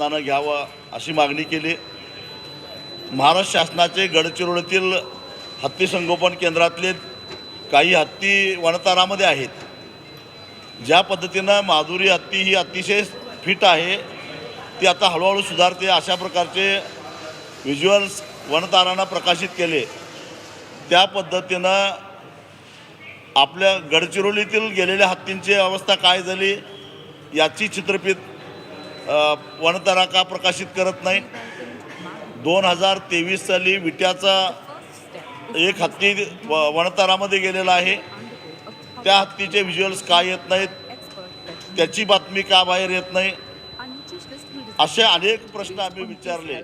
शासनानं घ्यावं अशी मागणी केली. महाराष्ट्र शासनाचे गडचिरोलीतील हत्ती संगोपन केंद्रातले काही हत्ती वनतारामध्ये आहेत. ज्या पद्धतीनं माधुरी हत्ती ही अतिशय फिट आहे ती आता हळूहळू सुधारते अशा प्रकारचे व्हिज्युअल्स वनतारांना प्रकाशित केले. त्या पद्धतीनं आपल्या गडचिरोलीतील गेलेल्या हत्तींची अवस्था काय झाली याची चित्रफित अ, वनतारा का प्रकाशित करत नाही. दोन हजार तेवीस साली विट्याचा एक हत्ती व- वनतारामध्ये गेलेला आहे. त्या हत्तीचे व्हिज्युअल्स का येत नाहीत? त्याची बातमी का बाहेर येत नाही? असे अनेक प्रश्न आम्ही विचारले.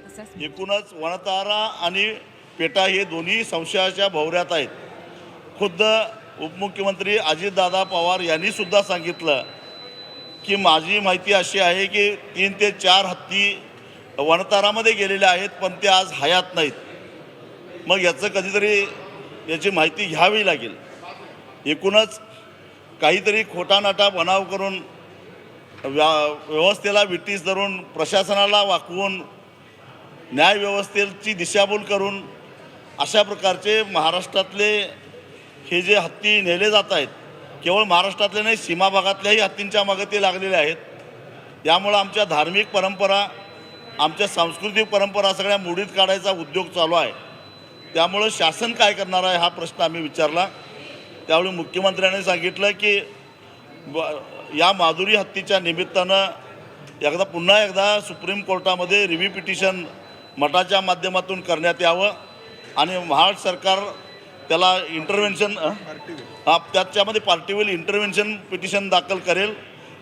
एकूणच वनतारा आणि पेटा हे दोन्ही संशयाच्या भोवऱ्यात आहेत. खुद्द उपमुख्यमंत्री अजितदादा पवार यांनी सुद्धा सांगितलं की माझी माहिती अशी आहे की तीन ते चार हत्ती वनतारामध्ये गेलेले आहेत पण ते आज हयात नाहीत. मग याचं कधीतरी याची माहिती घ्यावी लागेल. एकूणच काहीतरी खोटानाटा बनाव करून व्या व्यवस्थेला विटीस धरून प्रशासनाला वाकवून न्यायव्यवस्थेची दिशाभूल करून अशा प्रकारचे महाराष्ट्रातले हे जे हत्ती नेले जात आहेत केवळ महाराष्ट्रातले नाही सीमा भागातल्याही हत्तींच्या मागे ते लागलेले आहेत. यामुळं आमच्या धार्मिक परंपरा आमच्या सांस्कृतिक परंपरा सगळ्या मोडीत काढायचा उद्योग चालू आहे. त्यामुळं शासन काय करणार आहे हा प्रश्न आम्ही विचारला. त्यावेळी मुख्यमंत्र्यांनी सांगितलं की या माधुरी हत्तीच्या निमित्तानं एकदा पुन्हा एकदा सुप्रीम कोर्टामध्ये रिव्ह्यू पिटिशन मठाच्या माध्यमातून करण्यात यावं आणि महाराष्ट्र सरकार त्याला इंटरव्हेन्शन हा त्याच्यामध्ये पार्टीवेल इंटरव्हेन्शन पिटिशन दाखल करेल.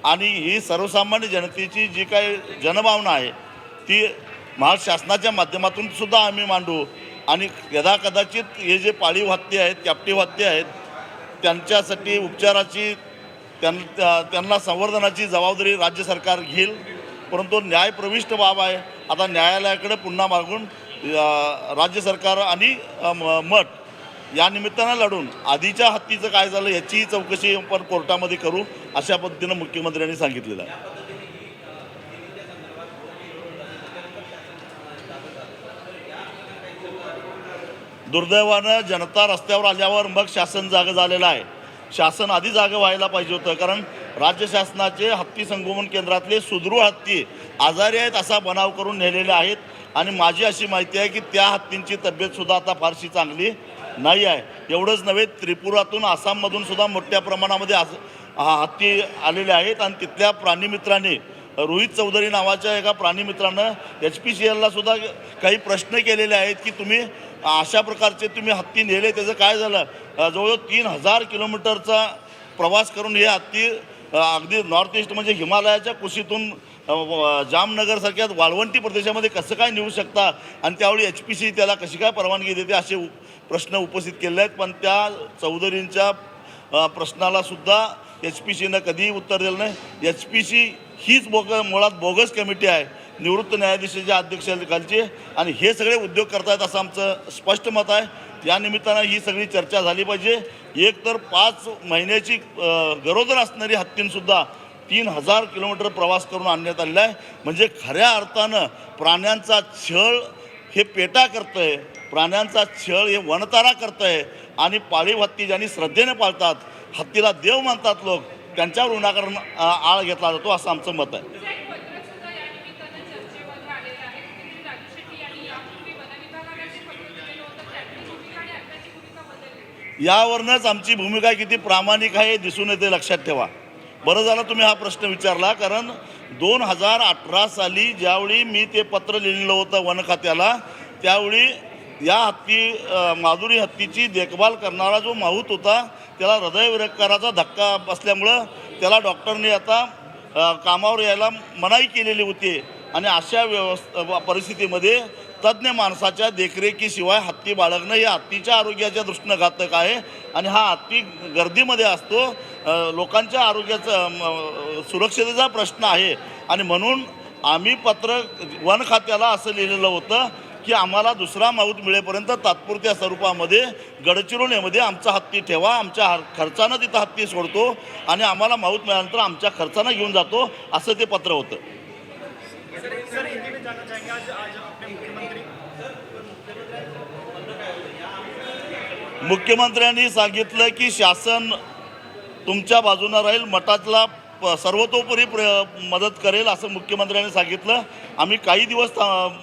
आणि ही सर्वसामान्य जनतेची जी काही जनभावना आहे ती महाराष्ट्र शासनाच्या माध्यमातून सुद्धा आम्ही मांडू. आणि यदा कदाचित हे जे पाळीव हत्ती आहेत कॅप्टिव्ह हत्ती आहेत त्यांच्यासाठी उपचाराची त्यां त्या- त्यांना संवर्धनाची जबाबदारी राज्य सरकार घेईल. परंतु न्यायप्रविष्ट बाब आहे. आता न्यायालयाकडे पुन्हा मागून राज्य सरकार आणि म- मठ या निमित्तानं लढून आधीच्या हत्तीचं काय झालं याचीही चौकशी आपण कोर्टामध्ये करू अशा पद्धतीनं मुख्यमंत्र्यांनी सांगितलेलं आहे. दुर्दैवानं जनता रस्त्यावर आल्यावर मग शासन जागं झालेलं आहे. शासन आधी जागं व्हायला पाहिजे होतं कारण राज्य शासनाचे हत्ती संगोपन केंद्रातले सुदृढ हत्ती आजारी आहेत असा बनाव करून नेलेले आहेत. आणि माझी अशी माहिती आहे की त्या हत्तींची तब्येतसुद्धा आता फारशी चांगली नाही आहे. एवढंच नव्हे त्रिपुरातून आसाममधून सुद्धा मोठ्या प्रमाणामध्ये आस हत्ती आलेले आहेत आणि तिथल्या प्राणीमित्रांनी रोहित चौधरी नावाच्या एका प्राणीमित्रानं एच पी सी एलला सुद्धा काही प्रश्न केलेले आहेत की तुम्ही अशा प्रकारचे तुम्ही हत्ती नेले त्याचं काय झालं? जवळजवळ तीन हजार किलोमीटरचा प्रवास करून हे हत्ती अगदी नॉर्थ ईस्ट म्हणजे हिमालयाच्या कुशीतून जामनगरसारख्या वाळवंटी प्रदेशामध्ये कसं काय नेऊ शकता? आणि त्यावेळी एच पी सी त्याला कशी काय परवानगी देते? असे प्रश्न उपस्थित केले आहेत पण त्या चौधरींच्या प्रश्नाला सुद्धा एच पी सीनं कधीही उत्तर दिलं नाही. एच पी सी हीच बोग मुळात बोगस कमिटी आहे. निवृत्त न्यायाधीशाच्या अध्यक्षाखालची आणि हे सगळे उद्योग करतायत असं आमचं स्पष्ट मत आहे. या निमित्तानं ही सगळी चर्चा झाली पाहिजे. एक तर पाच महिन्याची गरोदर असणारी हत्तींसुद्धा तीन हजार किलोमीटर प्रवास करून आणण्यात आलेला आहे. म्हणजे खऱ्या अर्थानं प्राण्यांचा छळ हे पेटा करतंय प्राण्यांचा छळ हे वनतारा करतंय आणि पाळीव हत्ती ज्यांनी श्रद्धेने पाळतात हत्तीला देव मानतात लोक त्यांच्यावर उन्हाकरण आळ घेतला जातो असं आमचं मत आहे. यावरनंच आमची भूमिका किती प्रामाणिक आहे हे दिसून येते लक्षात ठेवा. बरं झालं तुम्ही हा प्रश्न विचारला कारण दोन हजार अठरा साली ज्यावेळी मी ते पत्र लिहिलेलं होतं वन खात्याला त्यावेळी या हत्ती माधुरी हत्तीची देखभाल करणारा जो माहूत होता त्याला हृदयविरकाराचा धक्का बसल्यामुळं त्याला डॉक्टरने आता कामावर यायला मनाई केलेली होती. आणि अशा व्यवस्थ परिस्थितीमध्ये तज्ज्ञ माणसाच्या देखरेखीशिवाय हत्ती बाळगणं हे हत्तीच्या आरोग्याच्या दृष्टीनं घातक आहे. आणि हा हत्ती गर्दीमध्ये असतो लोकांच्या आरोग्याचा म, सुरक्षतेचा प्रश्न आहे. आणि म्हणून आम्ही पत्र वन खात्याला असं लिहिलेलं होतं की आम्हाला दुसरा माऊत मिळेपर्यंत तात्पुरत्या स्वरूपामध्ये गडचिरोलीमध्ये आमचा हत्ती ठेवा आमच्या हर खर्चानं तिथं हत्ती सोडतो आणि आम्हाला माऊत मिळाल्यानंतर आमच्या खर्चानं घेऊन जातो असं ते पत्र होतं सर आज आज अपने मुख्यमंत्री मुख्यमंत्र्यांनी सांगितलं की शासन तुमच्या बाजूनं राहील मठातला प- सर्वतोपरी प्र मदत करेल असं मुख्यमंत्र्यांनी सांगितलं. आम्ही काही दिवस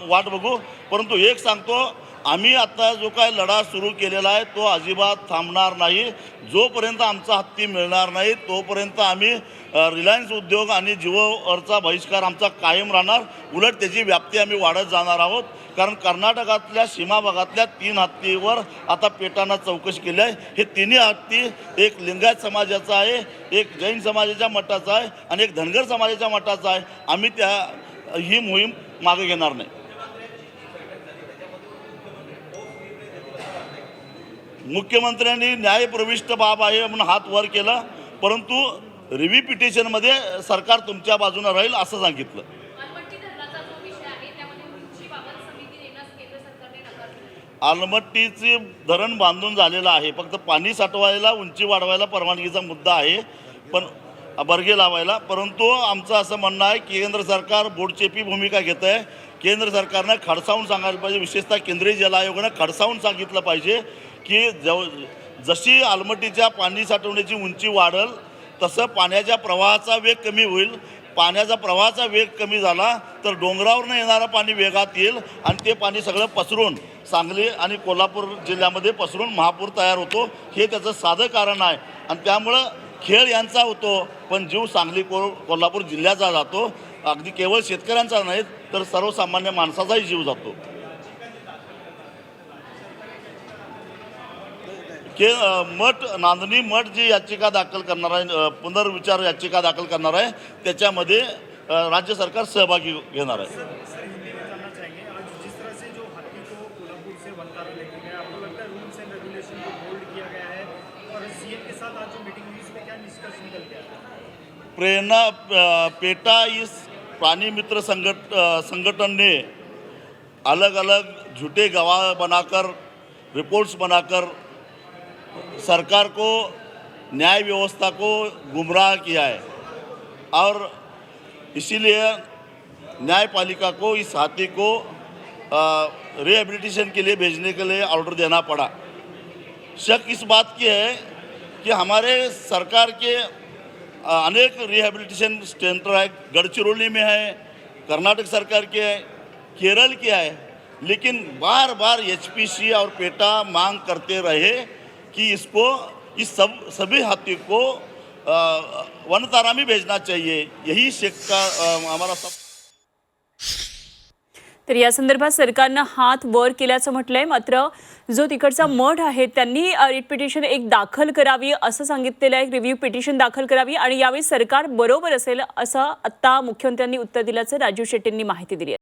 वाट बघू. परंतु एक सांगतो आम्ही आता जो काय लढा सुरू केलेला आहे तो अजिबात थांबणार नाही. जोपर्यंत आमचा हत्ती मिळणार नाही तोपर्यंत आम्ही रिलायन्स उद्योग आणि जिओवरचा बहिष्कार आमचा कायम राहणार. उलट त्याची व्याप्ती आम्ही वाढत जाणार आहोत. कारण कर्नाटकातल्या सीमा भागातल्या तीन हत्तीवर आता पेटानं चौकशी केली आहे. हे तिन्ही हत्ती एक लिंगायत समाजाचा आहे एक जैन समाजाच्या मठाचा आहे आणि एक धनगर समाजाच्या मठाचा आहे. आम्ही त्या ही मोहीम मागे घेणार नाही. मुख्यमंत्र्यांनी न्यायप्रविष्ट बाब आहे म्हणून हात वर केला परंतु रिव्ह्यू पिटिशनमध्ये सरकार तुमच्या बाजूनं राहील असं सांगितलं. आलमट्टीचे धरण बांधून झालेलं आहे. फक्त पाणी साठवायला उंची वाढवायला परवानगीचा मुद्दा आहे पण बर्गे लावायला. परंतु आमचं असं म्हणणं आहे की केंद्र सरकार बोटचेपी भूमिका घेत आहे. केंद्र सरकारनं खडसावून सांगायला पाहिजे. विशेषतः केंद्रीय जल आयोगानं खडसावून सांगितलं पाहिजे. की जव जशी आलमटीच्या पाणी साठवण्याची उंची वाढल तसं पाण्याच्या प्रवाहाचा वेग कमी होईल. पाण्याचा प्रवाहाचा वेग कमी झाला तर डोंगरावरनं येणारं पाणी वेगात येईल आणि ते पाणी सगळं पसरून सांगली आणि कोल्हापूर जिल्ह्यामध्ये पसरून महापूर तयार होतो. हे त्याचं साधं कारण आहे. आणि त्यामुळं खेळ यांचा होतो पण जीव सांगली को कोल्हापूर जिल्ह्याचा जातो. अगदी केवळ शेतकऱ्यांचा नाही तर सर्वसामान्य माणसाचाही जीव जातो. के मठ नांदणी मठ जी याचिका दाखल करणार आहे पुनर्विचार याचिका दाखल करणार आहे त्याच्यामध्ये राज्य सरकार सहभागी घेणार आहे. प्रेरणा पेटा इस प्राणी मित्र संगठ संगठन ने अलग अलग झूठे गवाह बनाकर रिपोर्ट्स बनाकर सरकार को, न्याय व्यवस्था को गुमराह किया है। और इसीलिए न्यायपालिका को, इस हाथी को रिहेबिलिटेशन के लिए भेजने के लिए ऑर्डर देना पड़ा। शक इस बात की है कि हमारे सरकार के अनेक रिहेबिलिटेशन सेंटर है गढ़चिरौली में है, कर्नाटक सरकार के है, केरल के है, लेकिन बार बार एच और पेटा मांग करते रहे कि इसको इस सब सभी हाथी को वन तारा में भेजना चाहिए। यही शेख का हमारा सब तर या संदर्भात सरकारनं हात वर केल्याचं म्हटलंय. मात्र जो तिकडचा मठ आहे त्यांनी रिट पिटिशन एक दाखल करावी असं सांगितलेलं आहे. रिव्ह्यू पिटिशन दाखल करावी आणि यावेळी सरकार बरोबर असेल असं आत्ता मुख्यमंत्र्यांनी उत्तर दिल्याचं राजीव शेट्टींनी माहिती दिली आहे.